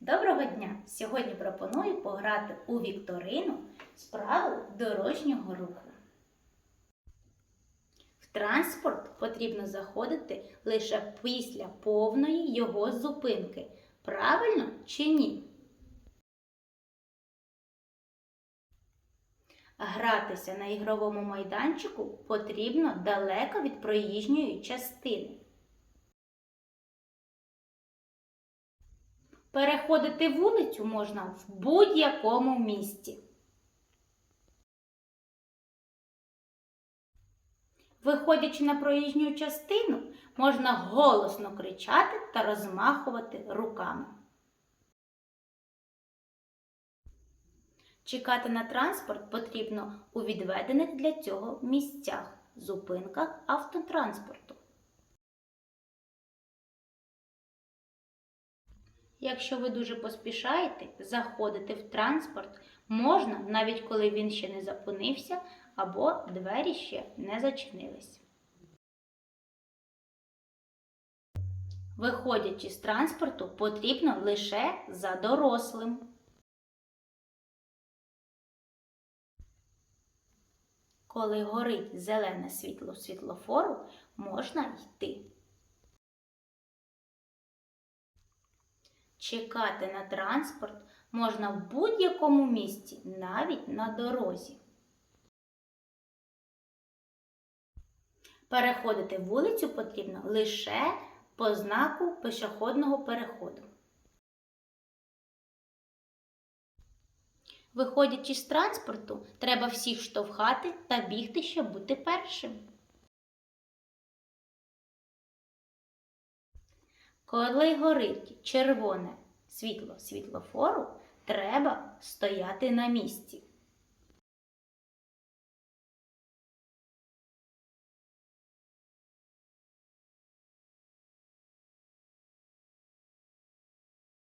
Доброго дня! Сьогодні пропоную пограти у вікторину справу дорожнього руху. В транспорт потрібно заходити лише після повної його зупинки. Правильно чи ні? Гратися на ігровому майданчику потрібно далеко від проїжджої частини. Переходити вулицю можна в будь-якому місті. Виходячи на проїжджу частину, можна голосно кричати та розмахувати руками. Чекати на транспорт потрібно у відведених для цього місцях, зупинках автотранспорту. Якщо ви дуже поспішаєте, заходити в транспорт можна, навіть коли він ще не зупинився або двері ще не зачинились. Виходячи з транспорту, потрібно лише за дорослим. Коли горить зелене світло світлофору, можна йти. Чекати на транспорт можна в будь-якому місці, навіть на дорозі. Переходити вулицю потрібно лише по знаку пішохідного переходу. Виходячи з транспорту, треба всіх штовхати та бігти, щоб бути першим. Коли горить червоне світло світлофору, треба стояти на місці.